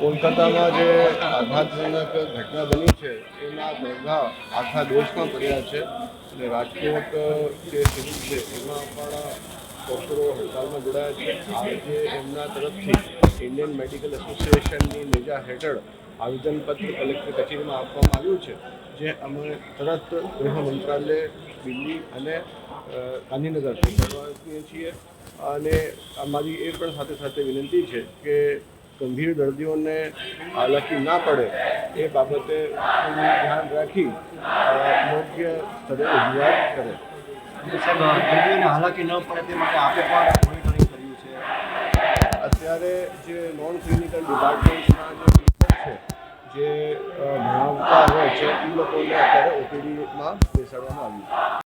કોલકાતામાં જે આઘાતજનક ઘટના બની છે એના દંગા આખા દેશમાં પડ્યા છે અને રાજકોટ જે સિવિલ છે, એમાં પણ ડૉક્ટરો હડતાલમાં જોડાયા છે. આજે એમના તરફથી ઇન્ડિયન મેડિકલ એસોસિએશનની નેજા હેઠળ આવેદનપત્ર કલેક્ટર કચેરીમાં આપવામાં આવ્યું છે, જે અમે તરત ગૃહ મંત્રાલય દિલ્હી અને ગાંધીનગર કરવાઈએ છીએ. અને અમારી એ પણ સાથે સાથે વિનંતી છે કે ગંભીર દર્દીઓને હાલાકી ના પડે એ બાબતે ધ્યાન રાખી યોગ્ય સ્તરે રજૂઆત કરે. સાહેબ દર્દીઓને હાલાકી ન પડે તે માટે આપે પણ મોનિટરિંગ કર્યું છે. અત્યારે જે નોન ક્લિનિકલ ડિપાર્ટમેન્ટના જે જે ભણાવતા હોય છે એ લોકોને અત્યારે ઓપીડીમાં બેસાડવામાં આવ્યું